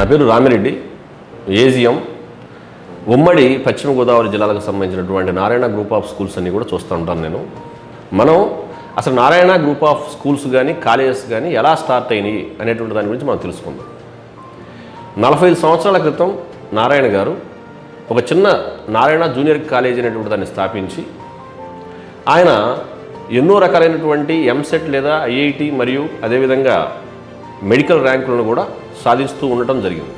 నా పేరు రామిరెడ్డి ఏజిఎం. ఉమ్మడి పశ్చిమ గోదావరి జిల్లాలకు సంబంధించినటువంటి నారాయణ గ్రూప్ ఆఫ్ స్కూల్స్ అన్నీ కూడా చూస్తూ ఉంటాను నేను. మనం అసలు నారాయణ గ్రూప్ ఆఫ్ స్కూల్స్ కానీ కాలేజెస్ కానీ ఎలా స్టార్ట్ అయినాయి అనేటువంటి దాని గురించి మనం తెలుసుకుందాం. నలభై ఐదు సంవత్సరాల క్రితం నారాయణ గారు ఒక చిన్న నారాయణ జూనియర్ కాలేజ్ అనేటువంటి దాన్ని స్థాపించి ఆయన ఎన్నో రకాలైనటువంటి ఎంసెట్ లేదా ఐఐటి మరియు అదేవిధంగా మెడికల్ ర్యాంకులను కూడా సాధిస్తూ ఉండటం జరిగింది.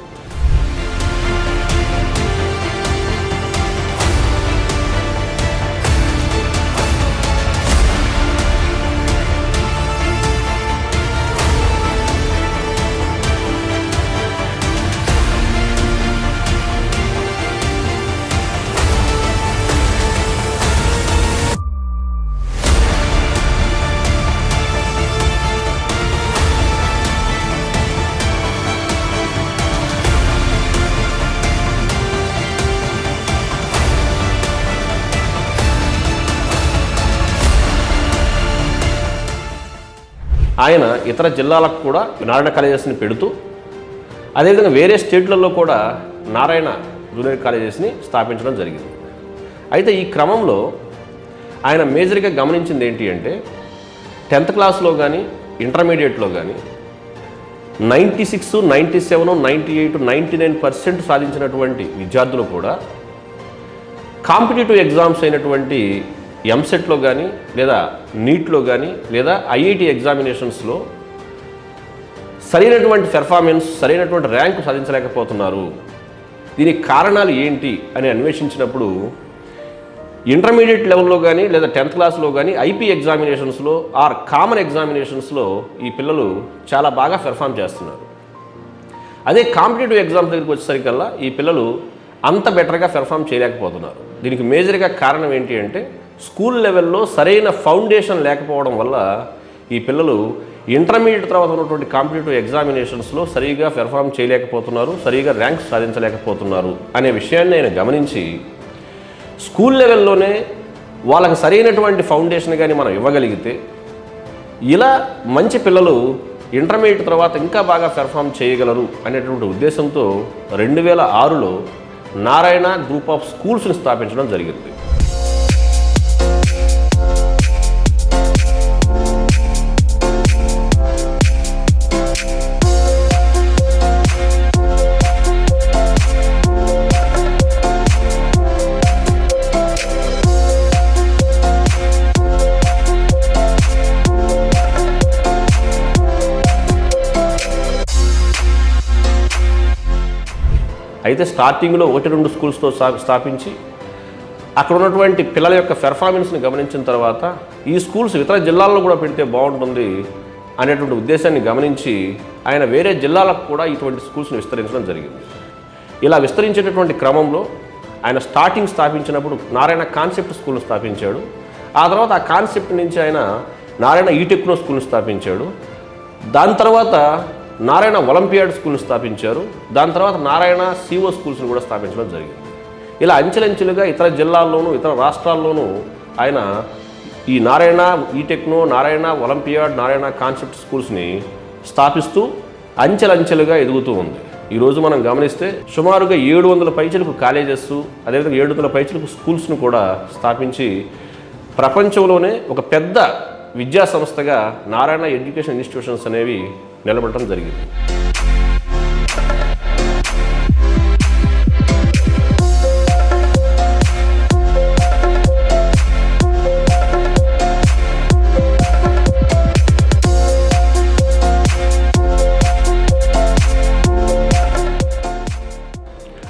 ఆయన ఇతర జిల్లాలకు కూడా నారాయణ కాలేజెస్ని పెడుతూ అదేవిధంగా వేరే స్టేట్లలో కూడా నారాయణ జూనియర్ కాలేజెస్ని స్థాపించడం జరిగింది. అయితే ఈ క్రమంలో ఆయన మేజర్గా గమనించింది ఏంటి అంటే టెన్త్ క్లాస్లో కానీ ఇంటర్మీడియట్లో కానీ ninety six ninety seven ninety eight ninety nine percent సాధించినటువంటి విద్యార్థులు కూడా కాంపిటేటివ్ ఎగ్జామ్స్ అయినటువంటి ఎంసెట్లో కానీ లేదా నీట్లో కానీ లేదా ఐఐటి ఎగ్జామినేషన్స్లో సరైనటువంటి పెర్ఫార్మెన్స్ సరైనటువంటి ర్యాంకు సాధించలేకపోతున్నారు. దీనికి కారణాలు ఏంటి అని అన్వేషించినప్పుడు ఇంటర్మీడియట్ లెవెల్లో కానీ లేదా టెన్త్ క్లాస్లో కానీ ఐపీ ఎగ్జామినేషన్స్లో ఆర్ కామన్ ఎగ్జామినేషన్స్లో ఈ పిల్లలు చాలా బాగా పెర్ఫామ్ చేస్తున్నారు. అదే కాంపిటేటివ్ ఎగ్జామ్స్ దగ్గరికి వచ్చేసరికల్లా ఈ పిల్లలు అంత బెటర్గా పెర్ఫామ్ చేయలేకపోతున్నారు. దీనికి మేజర్గా కారణం ఏంటి అంటే స్కూల్ లెవెల్లో సరైన ఫౌండేషన్ లేకపోవడం వల్ల ఈ పిల్లలు ఇంటర్మీడియట్ తర్వాత ఉన్నటువంటి కాంపిటేటివ్ ఎగ్జామినేషన్స్లో సరిగా పెర్ఫామ్ చేయలేకపోతున్నారు సరిగా ర్యాంక్స్ సాధించలేకపోతున్నారు అనే విషయాన్ని ఆయన గమనించి స్కూల్ లెవెల్లోనే వాళ్ళకి సరైనటువంటి ఫౌండేషన్ కానీ మనం ఇవ్వగలిగితే ఇలా మంచి పిల్లలు ఇంటర్మీడియట్ తర్వాత ఇంకా బాగా పెర్ఫామ్ చేయగలరు అనేటువంటి ఉద్దేశంతో రెండు వేల ఆరులో నారాయణ గ్రూప్ ఆఫ్ స్కూల్స్ని స్థాపించడం జరిగింది. అయితే స్టార్టింగ్లో ఒకటి రెండు స్కూల్స్తో స్థాపించి అక్కడ ఉన్నటువంటి పిల్లల యొక్క పెర్ఫార్మెన్స్ని గమనించిన తర్వాత ఈ స్కూల్స్ ఇతర జిల్లాల్లో కూడా పెడితే బాగుంటుంది అనేటువంటి ఉద్దేశాన్ని గమనించి ఆయన వేరే జిల్లాలకు కూడా ఇటువంటి స్కూల్స్ని విస్తరించడం జరిగింది. ఇలా విస్తరించేటటువంటి క్రమంలో ఆయన స్టార్టింగ్ స్థాపించినప్పుడు నారాయణ కాన్సెప్ట్ స్కూల్ స్థాపించాడు. ఆ తర్వాత ఆ కాన్సెప్ట్ నుంచి ఆయన నారాయణ ఈటెక్నో స్కూల్ని స్థాపించాడు. దాని తర్వాత నారాయణ ఒలింపియాడ్ స్కూల్ని స్థాపించారు. దాని తర్వాత నారాయణ సిఓ స్కూల్స్ని కూడా స్థాపించడం జరిగింది. ఇలా అంచెలంచెలుగా ఇతర జిల్లాల్లోనూ ఇతర రాష్ట్రాల్లోనూ ఆయన ఈ Narayana e techno Narayana olympiad Narayana concept స్కూల్స్ని స్థాపిస్తూ అంచెలంచెలుగా ఎదుగుతూ ఉంది. ఈరోజు మనం గమనిస్తే సుమారుగా ఏడు వందల పైచలకు కాలేజెస్ అదేవిధంగా ఏడు వందల పైచలకు స్కూల్స్ను కూడా స్థాపించి ప్రపంచంలోనే ఒక పెద్ద విద్యా సంస్థగా నారాయణ ఎడ్యుకేషన్ ఇన్స్టిట్యూషన్స్ అనేవి నిలబడటం జరిగింది.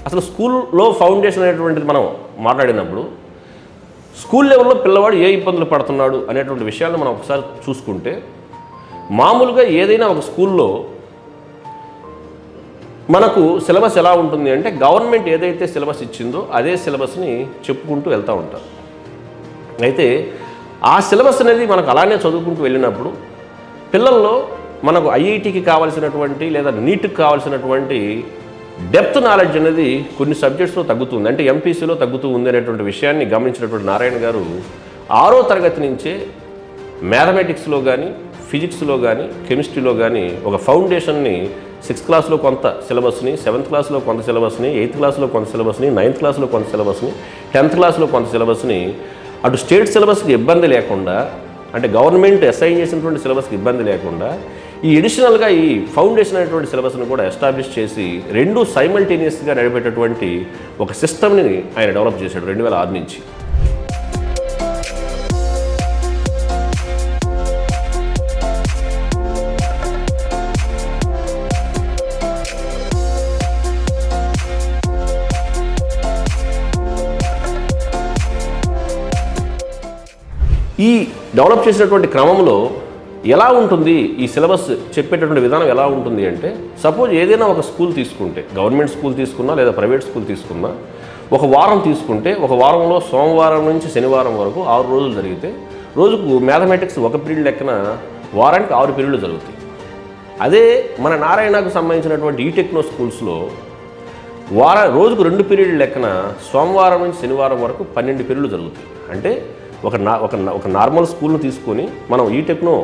అసలు స్కూల్లో ఫౌండేషన్ అనేటువంటిది మనం మాట్లాడినప్పుడు స్కూల్ లెవెల్లో పిల్లవాడు ఏ ఇబ్బందులు పడుతున్నాడు అనేటువంటి విషయాలను మనం ఒకసారి చూసుకుంటే మామూలుగా ఏదైనా ఒక స్కూల్లో మనకు సిలబస్ ఎలా ఉంటుంది అంటే గవర్నమెంట్ ఏదైతే సిలబస్ ఇచ్చిందో అదే సిలబస్ని చెప్పుకుంటూ వెళ్తూ ఉంటారు. అయితే ఆ సిలబస్ అనేది మనకు అలానే చదువుకుంటూ వెళ్ళినప్పుడు పిల్లల్లో మనకు ఐఐటికి కావాల్సినటువంటి లేదా నీట్కి కావాల్సినటువంటి డెప్త్ నాలెడ్జ్ అనేది కొన్ని సబ్జెక్ట్స్లో తగ్గుతుంది. అంటే ఎంపీసీలో తగ్గుతూ ఉంది అనేటువంటి విషయాన్ని గమనించినటువంటి నారాయణ గారు ఆరో తరగతి నుంచే మ్యాథమెటిక్స్లో కానీ ఫిజిక్స్లో కానీ కెమిస్ట్రీలో కానీ ఒక ఫౌండేషన్ని సిక్స్త్ క్లాస్లో కొంత సిలబస్ని సెవెంత్ క్లాస్లో కొంత సిలబస్ని ఎయిత్ క్లాస్లో కొంత సిలబస్ని నైన్త్ క్లాస్లో కొంత సిలబస్ని టెన్త్ క్లాస్లో కొంత సిలబస్ని అటు స్టేట్ సిలబస్కి ఇబ్బంది లేకుండా అంటే గవర్నమెంట్ అసైన్ చేసినటువంటి సిలబస్కి ఇబ్బంది లేకుండా ఈ ఎడిషనల్గా ఈ ఫౌండేషన్ అనేటువంటి సిలబస్ని కూడా ఎస్టాబ్లిష్ చేసి రెండు సైమల్టేనియస్గా నడిపేటటువంటి ఒక సిస్టమ్ని ఆయన డెవలప్ చేశాడు రెండు వేల ఆరు నుంచి. ఈ డెవలప్ చేసినటువంటి క్రమంలో ఎలా ఉంటుంది ఈ సిలబస్ చెప్పేటటువంటి విధానం ఎలా ఉంటుంది అంటే సపోజ్ ఏదైనా ఒక స్కూల్ తీసుకుంటే గవర్నమెంట్ స్కూల్ తీసుకున్నా లేదా ప్రైవేట్ స్కూల్ తీసుకున్నా ఒక వారం తీసుకుంటే ఒక వారంలో సోమవారం నుంచి శనివారం వరకు ఆరు రోజులు జరిగితే రోజుకు మ్యాథమెటిక్స్ ఒక పీరియడ్ లెక్కన వారానికి ఆరు పీరియడ్లు జరుగుతాయి. అదే మన నారాయణకు సంబంధించినటువంటి ఈ టెక్నో స్కూల్స్లో వార రోజుకు రెండు పీరియడ్ లెక్కన సోమవారం నుంచి శనివారం వరకు పన్నెండు పీరియడ్లు జరుగుతాయి. అంటే ఒక నా ఒక ఒక నార్మల్ స్కూల్ను తీసుకొని మనం ఈ టెక్నో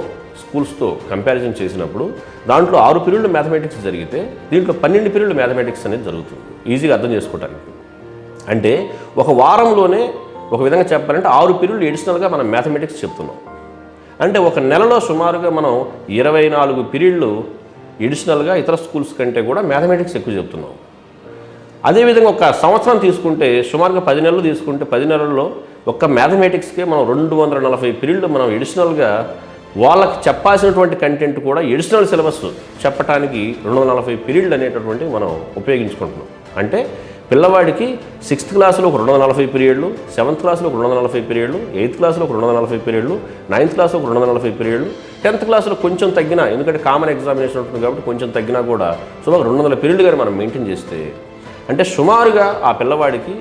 స్కూల్స్తో కంపారిజన్ చేసినప్పుడు దాంట్లో ఆరు పీరియడ్లు మ్యాథమెటిక్స్ జరిగితే దీంట్లో పన్నెండు పీరియడ్లు మ్యాథమెటిక్స్ అనేది జరుగుతుంది. ఈజీగా అర్థం చేసుకోవడానికి అంటే ఒక వారంలోనే ఒక విధంగా చెప్పాలంటే ఆరు పీరియడ్లు ఎడిషనల్గా మనం మ్యాథమెటిక్స్ చెప్తున్నాం. అంటే ఒక నెలలో సుమారుగా మనం ఇరవై నాలుగు పీరియడ్లు ఎడిషనల్గా ఇతర స్కూల్స్ కంటే కూడా మ్యాథమెటిక్స్ ఎక్కువ చెప్తున్నాం. అదేవిధంగా ఒక సంవత్సరం తీసుకుంటే సుమారుగా పది నెలలు తీసుకుంటే పది నెలల్లో ఒక్క మ్యాథమెటిక్స్కే మనం రెండు వందల నలభై పీరియడ్లు మనం ఎడిషనల్గా వాళ్ళకి చెప్పాల్సినటువంటి కంటెంట్ కూడా ఎడిషనల్ సిలబస్ చెప్పడానికి రెండు వందల నలభై పీరియడ్లు అనేటటువంటివి మనం ఉపయోగించుకుంటున్నాం. అంటే పిల్లవాడికి సిక్స్త్ క్లాస్లో ఒక రెండు వందల నలభై పీరియడ్లు సెవెంత్ క్లాస్లో ఒక రెండు వందల నలభై పీరియడ్లు ఎయిత్ క్లాస్లో ఒక రెండు వందల నలభై పీరియడ్లు నైన్త్ క్లాస్లో ఒక రెండు వందల నలభై పీరియడ్లు టెన్త్ క్లాస్లో కొంచెం తగ్గినా ఎందుకంటే కామన్ ఎగ్జామినేషన్ ఉంటుంది కాబట్టి కొంచెం తగ్గినా కూడా సుమారు రెండు వందల పీరియడ్లు కానీ మనం మెయింటైన్ చేస్తే అంటే సుమారుగా ఆ పిల్లవాడికి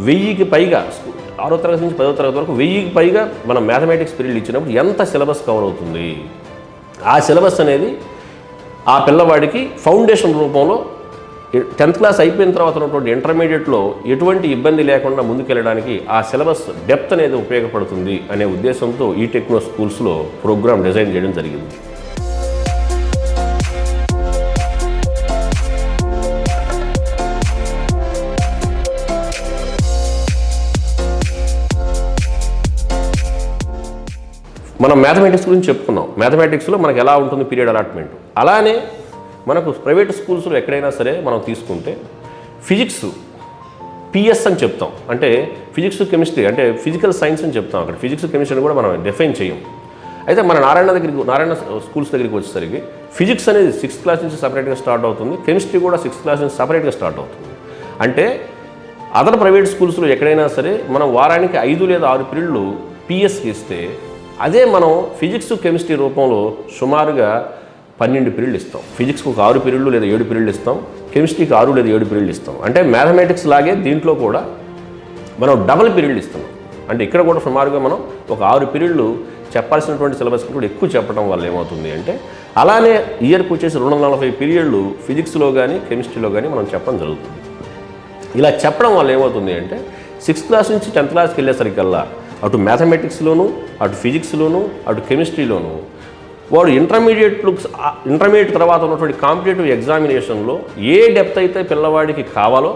వెయ్యికి పైగా ఆరో తరగతి నుంచి పదో తరగతి వరకు వెయ్యికి పైగా మనం మ్యాథమెటిక్స్ పీరియడ్ ఇచ్చినప్పుడు ఎంత సిలబస్ కవర్ అవుతుంది? ఆ సిలబస్ అనేది ఆ పిల్లవాడికి ఫౌండేషన్ రూపంలో టెన్త్ క్లాస్ అయిపోయిన తర్వాత ఉన్నటువంటి ఇంటర్మీడియట్లో ఎటువంటి ఇబ్బంది లేకుండా ముందుకెళ్ళడానికి ఆ సిలబస్ డెప్త్ అనేది ఉపయోగపడుతుంది అనే ఉద్దేశంతో ఈ టెక్నో స్కూల్స్లో ప్రోగ్రామ్ డిజైన్ చేయడం జరిగింది. మనం మ్యాథమెటిక్స్ గురించి చెప్పుకున్నాం. మ్యాథమెటిక్స్లో మనకు ఎలా ఉంటుంది పీరియడ్ అలాట్మెంట్ అలానే మనకు ప్రైవేట్ స్కూల్స్లో ఎక్కడైనా సరే మనం తీసుకుంటే ఫిజిక్స్ పిఎస్ అని చెప్తాం. అంటే ఫిజిక్స్ కెమిస్ట్రీ అంటే ఫిజికల్ సైన్స్ అని చెప్తాం అక్కడ. ఫిజిక్స్ కెమిస్ట్రీ కూడా మనం డిఫైన్ చేయం. అయితే మన నారాయణ దగ్గరికి నారాయణ స్కూల్స్ దగ్గరికి వచ్చేసరికి ఫిజిక్స్ అనేది సిక్స్త్ క్లాస్ నుంచి సపరేట్గా స్టార్ట్ అవుతుంది. కెమిస్ట్రీ కూడా సిక్స్త్ క్లాస్ నుంచి సపరేట్గా స్టార్ట్ అవుతుంది. అంటే అదర్ ప్రైవేట్ స్కూల్స్లో ఎక్కడైనా సరే మనం వారానికి ఐదు లేదా ఆరు పీరియడ్లు పిఎస్కి ఇస్తే అదే మనం ఫిజిక్స్ కెమిస్ట్రీ రూపంలో సుమారుగా పన్నెండు పీరియడ్లు ఇస్తాం. ఫిజిక్స్కి ఒక ఆరు పీరియడ్లు లేదా ఏడు పీరియడ్లు ఇస్తాం. కెమిస్ట్రీకి ఆరు లేదా ఏడు పీరియడ్లు ఇస్తాం. అంటే మ్యాథమెటిక్స్ లాగే దీంట్లో కూడా మనం డబుల్ పీరియడ్లు ఇస్తున్నాం అంటే ఇక్కడ కూడా సుమారుగా మనం ఒక ఆరు పీరియడ్లు చెప్పాల్సినటువంటి సిలబస్ కూడా ఎక్కువ చెప్పడం వల్ల ఏమవుతుంది అంటే అలానే ఇయర్కి వచ్చేసి రెండు వందల నలభై పీరియడ్లు ఫిజిక్స్లో కానీ కెమిస్ట్రీలో కానీ మనం చెప్పడం జరుగుతుంది. ఇలా చెప్పడం వల్ల ఏమవుతుంది అంటే సిక్స్త్ క్లాస్ నుంచి టెన్త్ క్లాస్కి వెళ్ళేసరికల్లా అటు మ్యాథమెటిక్స్లోను అటు ఫిజిక్స్లోను అటు కెమిస్ట్రీలోను. వాడు ఇంటర్మీడియట్ లుక్స్ ఇంటర్మీడియట్ తర్వాత ఉన్నటువంటి కాంపిటేటివ్ ఎగ్జామినేషన్లో ఏ డెప్త్ అయితే పిల్లవాడికి కావాలో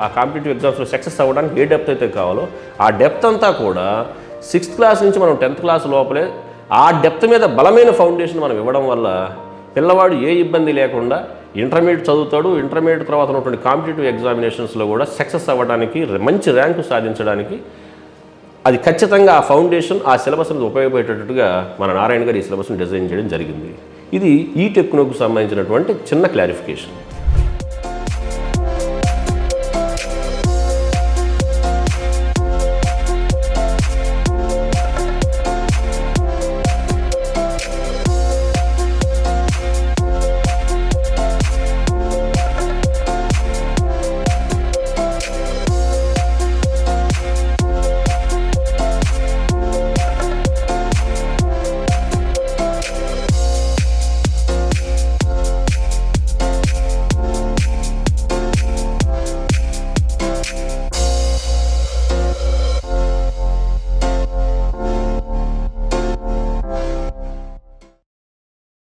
ఆ కాంపిటేటివ్ ఎగ్జామ్స్లో సక్సెస్ అవ్వడానికి ఏ డెప్త్ అయితే కావాలో ఆ డెప్త్ అంతా కూడా సిక్స్త్ క్లాస్ నుంచి మనం టెన్త్ క్లాస్ లోపలే ఆ డెప్త్ మీద బలమైన ఫౌండేషన్ మనం ఇవ్వడం వల్ల పిల్లవాడు ఏ ఇబ్బంది లేకుండా ఇంటర్మీడియట్ చదువుతాడు ఇంటర్మీడియట్ తర్వాత ఉన్నటువంటి కాంపిటేటివ్ ఎగ్జామినేషన్స్లో కూడా సక్సెస్ అవ్వడానికి మంచి ర్యాంకు సాధించడానికి అది ఖచ్చితంగా ఆ ఫౌండేషన్ ఆ సిలబస్ అనేది ఉపయోగపడేటట్టుగా మన నారాయణ గారు ఈ సిలబస్ని డిజైన్ చేయడం జరిగింది. ఇది ఈ టెక్నోకు సంబంధించినటువంటి చిన్న క్లారిఫికేషన్.